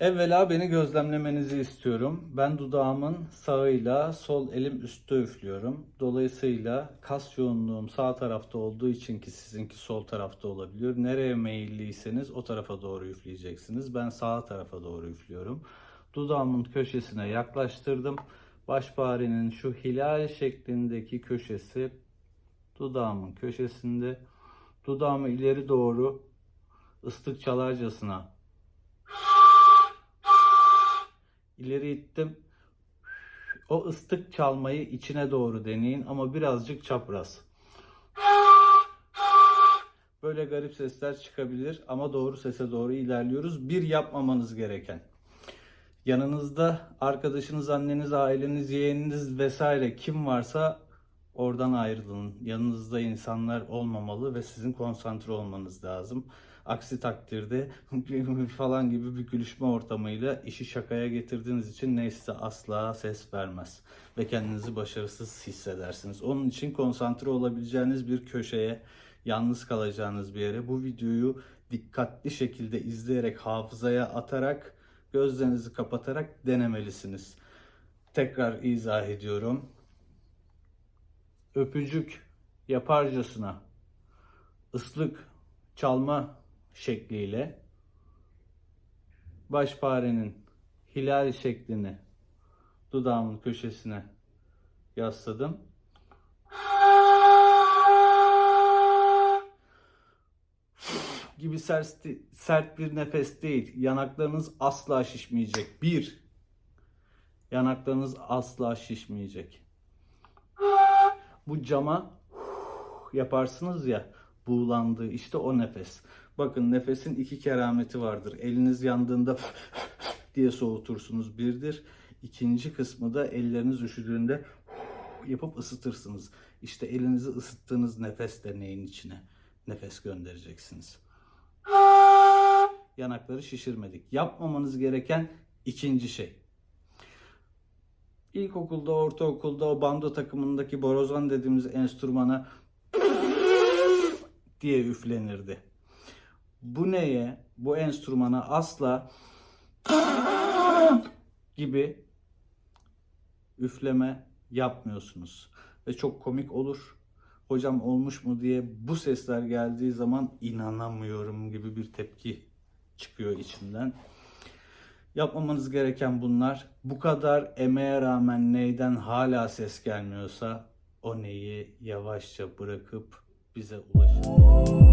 Evvela beni gözlemlemenizi istiyorum. Ben dudağımın sağıyla sol elim üstte üflüyorum. Dolayısıyla kas yoğunluğum sağ tarafta olduğu için ki sizinki sol tarafta olabiliyor. Nereye meyilliyseniz o tarafa doğru üfleyeceksiniz. Ben sağ tarafa doğru üflüyorum. Dudağımın köşesine yaklaştırdım. Başparenin şu hilal şeklindeki köşesi dudağımın köşesinde. Dudağımı ileri doğru ıslık çalarcasına ileri ittim. O ıslık çalmayı içine doğru deneyin ama birazcık çapraz. Böyle garip sesler çıkabilir ama doğru sese doğru ilerliyoruz. Bir yapmamanız gereken. Yanınızda arkadaşınız, anneniz, aileniz, yeğeniniz vesaire kim varsa oradan ayrılın. Yanınızda insanlar olmamalı ve sizin konsantre olmanız lazım. Aksi takdirde falan gibi bir gülüşme ortamıyla işi şakaya getirdiğiniz için neyse asla ses vermez. Ve kendinizi başarısız hissedersiniz. Onun için konsantre olabileceğiniz bir köşeye, yalnız kalacağınız bir yere bu videoyu dikkatli şekilde izleyerek, hafızaya atarak, gözlerinizi kapatarak denemelisiniz. Tekrar izah ediyorum. Öpücük yaparcasına ıslık çalma şekliyle başparenin hilal şeklini dudağımın köşesine yasladım. gibi sert, sert bir nefes değil. Yanaklarınız asla şişmeyecek. Bir, yanaklarınız asla şişmeyecek. Bu cama yaparsınız ya buğulandığı işte o nefes. Bakın nefesin iki kerameti vardır. Eliniz yandığında diye soğutursunuz birdir. İkinci kısmı da elleriniz üşüdüğünde yapıp ısıtırsınız. İşte elinizi ısıttığınız nefes deneyin içine. Nefes göndereceksiniz. Yanakları şişirmedik. Yapmamanız gereken ikinci şey. İlkokulda, ortaokulda o bando takımındaki borazan dediğimiz enstrümana diye üflenirdi. Bu neye? Bu enstrümana asla gibi üfleme yapmıyorsunuz. Ve çok komik olur. Hocam olmuş mu diye bu sesler geldiği zaman inanamıyorum gibi bir tepki çıkıyor içimden. Yapmamanız gereken bunlar. Bu kadar emeğe rağmen neyden hala ses gelmiyorsa o neyi yavaşça bırakıp bize ulaşın.